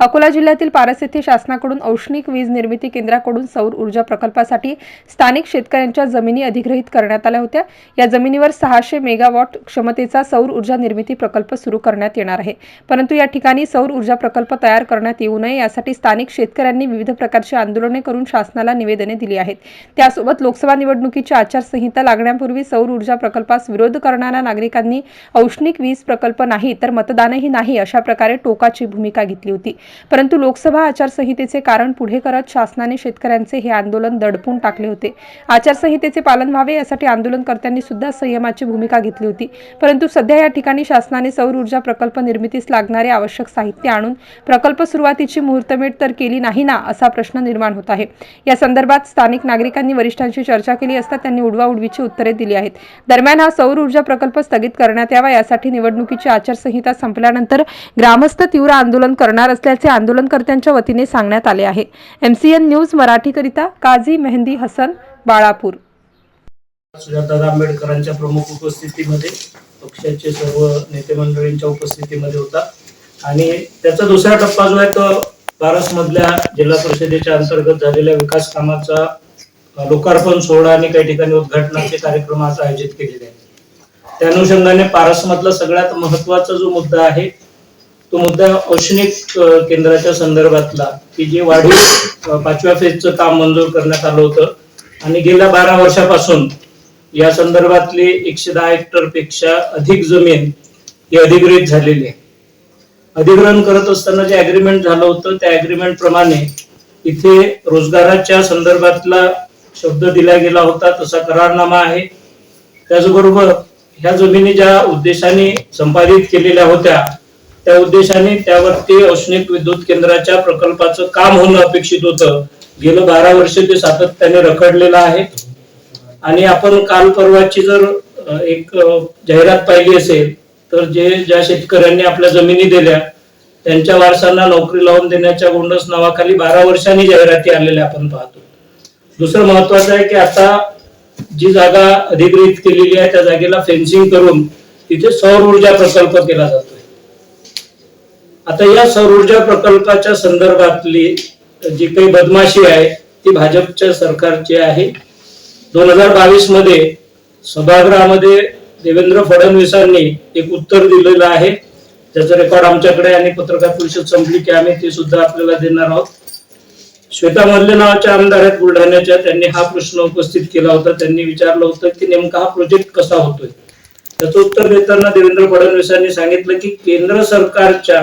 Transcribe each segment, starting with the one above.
अकोला जिल्ह्यातील पारस येथे शासनाकडून औष्णिक वीज निर्मिती केंद्राकडून सौर ऊर्जा प्रकल्पासाठी स्थानिक शेतकऱ्यांच्या जमिनी अधिग्रहित करण्यात आल्या होत्या. या जमिनीवर सहाशे मेगावॉट क्षमतेचा सौर ऊर्जा निर्मिती प्रकल्प सुरू करण्यात येणार आहे. परंतु या ठिकाणी सौर ऊर्जा प्रकल्प तयार करण्यात येऊ नये यासाठी स्थानिक शेतकऱ्यांनी विविध प्रकारची आंदोलने करून शासनाला निवेदने दिली आहेत. त्यासोबत लोकसभा निवडणुकीची आचारसंहिता लागण्यापूर्वी सौर ऊर्जा प्रकल्पास विरोध करणाऱ्या नागरिकांनी औष्णिक वीज प्रकल्प नाही तर मतदानही नाही अशा प्रकारे टोकाची भूमिका घेतली होती. परंतु लोकसभा आचारसंहितेचे कारण पुढे करत शासनाने शेतकऱ्यांचे हे आंदोलन दडपून टाकले होते. आचारसंहितेचे पालन व्हावे यासाठी आंदोलनकर्त्यांनी सुद्धा संयमाची भूमिका घेतली होती. परंतु सध्या या ठिकाणी शासनाने सौर ऊर्जा प्रकल्प निर्मितीस लागणारे आवश्यक साहित्य आणून प्रकल्प सुरुवातीची मुहूर्तमेट तर केली नाही ना असा प्रश्न निर्माण होत आहे. या संदर्भात स्थानिक नागरिकांनी वरिष्ठांशी चर्चा केली असता त्यांनी उडवाउडवीची उत्तरे दिली आहेत. दरम्यान हा सौर ऊर्जा प्रकल्प स्थगित करण्यात यावा यासाठी निवडणुकीची आचारसंहिता संपल्यानंतर ग्रामस्थ तीव्र आंदोलन करणार असल्याचे आंदोलनकर्त्यांच्या वतीने सांगण्यात आले आहे. एमसीएन न्यूज मराठीकरिता काझी मेहंदी हसन बाळापूर. सुजातादा आंबेडकरांच्या प्रमुख उपस्थितीमध्ये पक्षाचे सर्व नेते मंडळींच्या उपस्थितीमध्ये होता. आणि त्याचा दुसरा टप्पा जो आहे तो बारस मधल्या जिल्हा परिषदेच्या अंतर्गत झालेल्या विकास कामाचा लोकार्पण सोहळा आणि काही ठिकाणी उद्घाटनाचे कार्यक्रम आज आयोजित केलेले आहेत. त्या अनुषंगाने पारस मधला सगळ्यात महत्त्वाचा जो मुद्दा आहे तो मुद्दा औष्णिक केंद्राच्या संदर्भातला की जे वाढीव पाचव्या फेजचं काम मंजूर करण्यात आलं होतं. आणि गेल्या बारा वर्षापासून या संदर्भातली एकशे दहा हेक्टरपेक्षा अधिक जमीन ही अधिग्रहित झालेली आहे. अधिग्रहण करत असताना जे अग्रीमेंट झालं होतं त्या अग्रीमेंट प्रमाणे इथे रोजगाराच्या संदर्भातला शब्द दिला गेला होता तसा करारनामा आहे. त्याचबरोबर ह्या जमिनी ज्या उद्देशाने संपादित केलेल्या होत्या त्या उद्देशाने त्यावरती औष्णिक विद्युत केंद्राच्या प्रकल्पाचं काम होणं अपेक्षित होतं. गेलं बारा वर्ष ते सातत्याने रखडलेलं आहे. आणि आपण काल परवाची जर एक जाहिरात पाहिली असेल तर जे ज्या शेतकऱ्यांनी आपल्या जमिनी दिल्या त्यांच्या वारसांना नोकरी लावून देण्याच्या गोंडस नावाखाली बारा वर्षांनी जाहिराती आलेल्या आपण पाहतो. दुसरं महत्वाचं आहे की आता जी जागा अधिग्रहित केलेली आहे त्या जागेला फेन्सिंग करून तिथे सौर ऊर्जा प्रकल्प केला जातो. आता या सौर ऊर्जा प्रकल्पाच्या संदर्भातली जी काही बदमाशी आहे ती भाजपच्या सरकारची आहे. दोन हजार बावीसमध्ये सभागृहामध्ये देवेंद्र फडणवीसांनी एक उत्तर दिलेलं आहे. त्याचं रेकॉर्ड आमच्याकडे आणि पत्रकार परिषद संपली की आम्ही ते सुद्धा आपल्याला देणार आहोत. श्वेता मल्ले नावाच्या आमदार आहेत बुलढाण्याच्या त्यांनी हा प्रश्न उपस्थित केला होता. त्यांनी विचारलं होतं की नेमका हा प्रोजेक्ट कसा होतोय? त्याचं उत्तर देताना देवेंद्र फडणवीसांनी सांगितलं की केंद्र सरकारच्या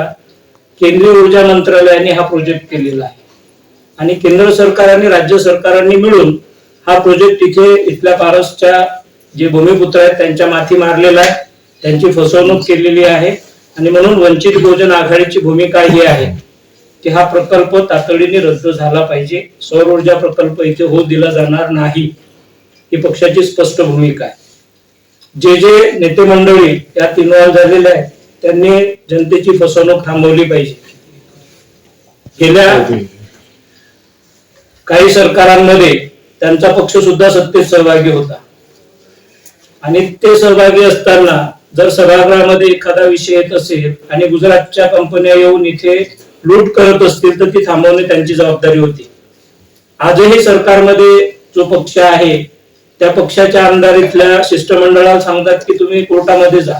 केंद्रीय ऊर्जा मंत्रालयाने हा प्रोजेक्ट केलेला आहे. आणि केंद्र सरकार आणि राज्य सरकारांनी मिळून हा प्रोजेक्ट इथे इथल्या पारसच्या जे भूमिपुत्र आहेत त्यांच्या माथी मारलेला आहे. त्यांची फसवणूक केलेली आहे. आणि म्हणून वंचित बहुजन आघाडीची भूमिका ही आहे की हा प्रकल्प तातडीने रद्द झाला पाहिजे. सौर ऊर्जा प्रकल्प इथे होऊ दिला जाणार नाही ही पक्षाची स्पष्ट भूमिका आहे. जे जे नेते मंडळी यात इन्व्हॉल्व झालेले आहेत त्यांनी जनतेची फसवणूक थांबवली पाहिजे. गेल्या काही सरकारांमध्ये त्यांचा पक्ष सुद्धा सत्तेत सहभागी होता. आणि ते सहभागी असताना जर सभागृहामध्ये एखादा विषय येत असेल आणि गुजरातच्या कंपन्या येऊन इथे लूट करत असतील तर ती थांबवणे त्यांची जबाबदारी होती. आजही सरकारमध्ये जो पक्ष आहे त्या पक्षाच्या आमदार इथल्या शिष्टमंडळाला सांगतात की तुम्ही कोर्टामध्ये जा.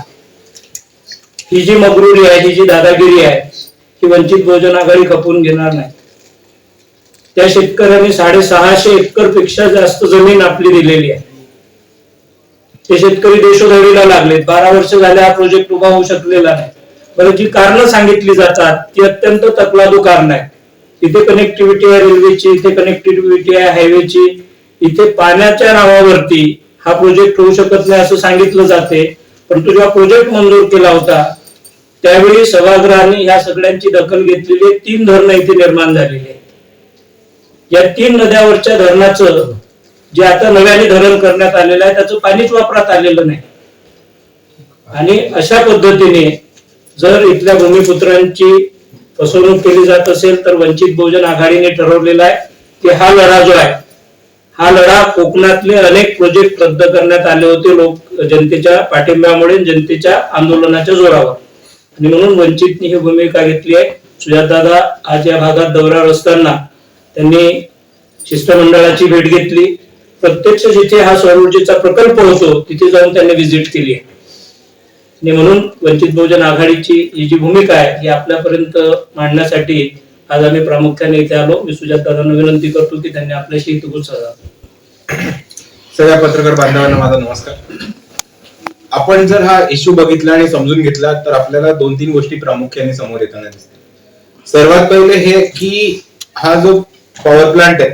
ही जी मगरुरी आहे ही जी दादागिरी आहे ही वंचित बहुजन आघाडी खपून घेणार नाही. त्या शेतकऱ्यांनी साडेसहाशे एकरपेक्षा जास्त जमीन आपली दिलेली आहे. ते शेतकरी देशोधडीला लागलेत. बारा वर्ष झाले हा प्रोजेक्ट उभा होऊ शकलेला नाही. बरं जी कारणं सांगितली जातात ती अत्यंत तकलादू कारण आहे इथे कनेक्टिव्हिटी आहे रेल्वेची इथे कनेक्टिव्हिटी आहे हायवेची इथे पाण्याच्या नावावरती हा प्रोजेक्ट होऊ शकत नाही असं सांगितलं जाते. परंतु जेव्हा प्रोजेक्ट मंजूर केला होता त्यावेळी सभागृहाने या सगळ्यांची दखल घेतलेली तीन धरणं इथे निर्माण झालेली आहेत. या तीन नद्यावरच्या धरणाचं जे आता नव्याने धरण करण्यात आलेलं आहे त्याचं पाणीच वापरात आलेलं नाही. आणि अशा पद्धतीने जर इथल्या भूमिपुत्रांची फसवणूक केली जात असेल तर वंचित बहुजन आघाडीने ठरवलेला आहे की हा लढा जो आहे हा लढा कोकणातले अनेक प्रोजेक्ट रद्द करण्यात आले होते लोक जनतेच्या पाठिंब्यामुळे जनतेच्या आंदोलनाच्या जोरावर. आणि म्हणून वंचितने ही भूमिका घेतली आहे. सुजातदादा आज या भागात दौऱ्यावर असताना त्यांनी शिष्टमंडळाची भेट घेतली. प्रत्यक्ष जिथे हा सौर ऊर्जेचा प्रकल्प होतो तिथे जाऊन त्यांनी व्हिजिट केली आहे. आणि म्हणून वंचित बहुजन आघाडीची ही जी भूमिका आहे ही आपल्यापर्यंत मांडण्यासाठी आज आम्ही प्रामुख्याने इथे आलो. मी सुजातदादांना विनंती करतो की त्यांनी आपल्याशी इथे सगळ्या पत्रकार बांधवांना माझा नमस्कार. आपण जर हा इश्यू बघितला आणि समजून घेतला तर आपल्याला दोन तीन गोष्टी प्रामुख्याने समोर येताना दिसतील. सर्वात पहिले हे की हा जो पॉवर प्लांट आहे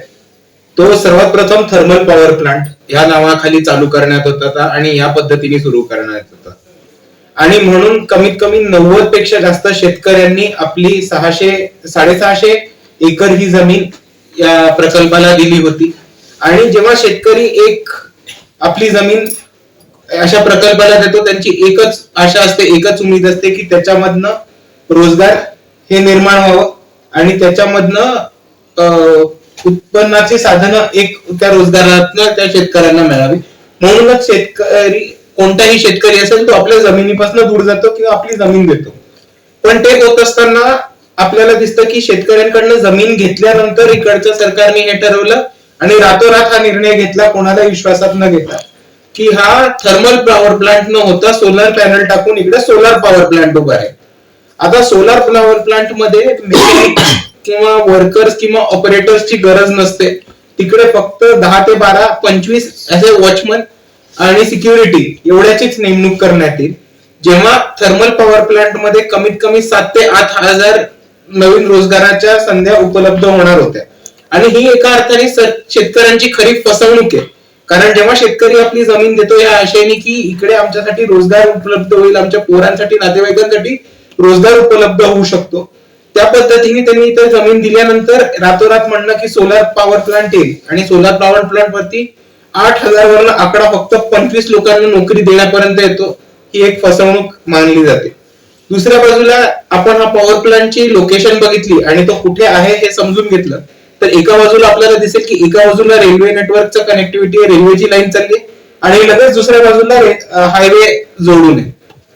तो सर्वात प्रथम थर्मल पॉवर प्लांट या नावाखाली चालू करण्यात होता आणि या पद्धतीने सुरू करण्यात होता. आणि म्हणून कमीत कमी नव्वदपेक्षा जास्त शेतकऱ्यांनी आपली सहाशे साडेसहाशे एकर ही जमीन या प्रकल्पाला दिली होती. आणि जेव्हा शेतकरी एक आपली जमीन अशा प्रकल्पाला देतो त्यांची एकच आशा असते एकच उमेद असते की त्याच्यामधनं रोजगार हे निर्माण व्हावं आणि त्याच्यामधनं अं, उत्पन्नाची साधनं एक त्या रोजगारातनं त्या शेतकऱ्यांना मिळावी. म्हणूनच शेतकरी कोणताही शेतकरी असेल तो आपल्या जमिनीपासून दूर जातो किंवा आपली जमीन देतो. पण ते होत असताना आपल्याला दिसतं की शेतकऱ्यांकडनं जमीन घेतल्यानंतर इकडच्या सरकारने हे ठरवलं आणि रातोरात हा निर्णय घेतला कोणाला विश्वासात न घेता. की हा थर्मल पॉवर प्लांट न होता सोलर पॅनल टाकून इकडे सोलार पॉवर प्लांट उभा आहे. आता सोलार पॉवर प्लांटमध्ये किंवा वर्कर्स किंवा ऑपरेटर्सची गरज नसते. तिकडे फक्त दहा ते बारा पंचवीस असे वॉचमन आणि सिक्युरिटी एवढ्याचीच नेमणूक करण्यात येईल. जेव्हा थर्मल पॉवर प्लांटमध्ये कमीत कमी सात ते आठ हजार नवीन रोजगाराच्या संध्या उपलब्ध होणार होत्या. आणि ही एका अर्थाने शेतकऱ्यांची खरी फसवणूक आहे. कारण जेव्हा शेतकरी आपली जमीन देतो या आशेने की इकडे आमच्यासाठी रोजगार उपलब्ध होईल आमच्या पोरांसाठी नातेवाईकांसाठी रोजगार उपलब्ध होऊ शकतो. त्या पद्धतीने त्यांनी इथे जमीन दिल्यानंतर रातोरात म्हणणं की सोलार पॉवर प्लांट येईल. आणि सोलार पॉवर प्लांट वरती आठ हजार वरनं आकडा फक्त पंचवीस लोकांना नोकरी देण्यापर्यंत येतो ही एक फसवणूक मानली जाते. दुसऱ्या बाजूला आपण हा पॉवर प्लांटची लोकेशन बघितली आणि तो कुठे आहे हे समजून घेतलं. तर एका बाजूला आपल्याला दिसेल की एका बाजूला रेल्वे नेटवर्कचा कनेक्टिव्हिटी रेल्वेची लाईन चालली आणि लगेच दुसऱ्या बाजूला हायवे जोडून आहे.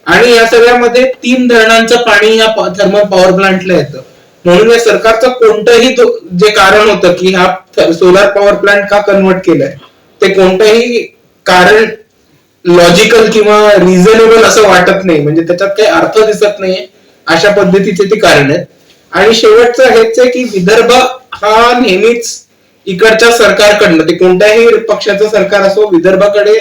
आणि या सगळ्यामध्ये तीन धरणांचं पाणी या थर्मल पॉवर प्लांटला येतं. म्हणून या सरकारचं कोणतंही जे कारण होतं की हा सोलार पॉवर प्लांट का कन्वर्ट केलाय ते कोणतंही कारण लॉजिकल किंवा रिझनेबल असं वाटत नाही. म्हणजे त्याच्यात काही अर्थ दिसत नाहीये. अशा पद्धतीचे ते कारण आहेत. आणि शेवटचं हेच आहे की विदर्भ हा नेहमीच इकडच्या सरकारकडनं ते कोणत्याही पक्षाचं सरकार असो विदर्भाकडे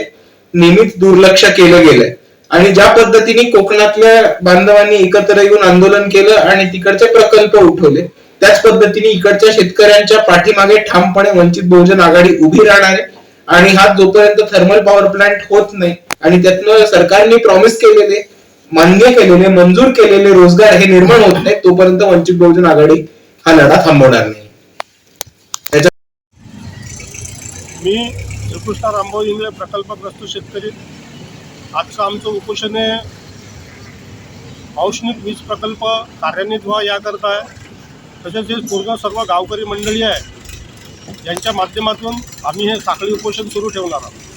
नेहमीच दुर्लक्ष केलं गेलंय. आणि ज्या पद्धतीने कोकणातल्या बांधवांनी एकत्र येऊन आंदोलन केलं आणि तिकडचे प्रकल्प उठवले त्याच पद्धतीने इकडच्या शेतकऱ्यांच्या पाठीमागे ठामपणे वंचित बहुजन आघाडी उभी राहणार आहे. आणि हा जोपर्यंत थर्मल पॉवर प्लांट होत नाही आणि त्यातनं सरकारने प्रॉमिस केलेले मान्य केलेले मंजूर केलेले रोजगार हे निर्माण होत नाही तोपर्यंत वंचित बहुजन आघाडी हा लढा थांबवणार नाही. मी श्रीकृष्ण रामभाऊ इंगळे प्रकल्पग्रस्त शेतकरी. आजचं आमचं उपोषण आहे औष्णिक वीज प्रकल्प कार्यान्वित व्हा याकरता आहे. तसेच हे पूर्ण सर्व गावकरी मंडळी आहे. यांच्या माध्यमातून आम्ही हे साखळी उपोषण सुरू ठेवणार आहोत.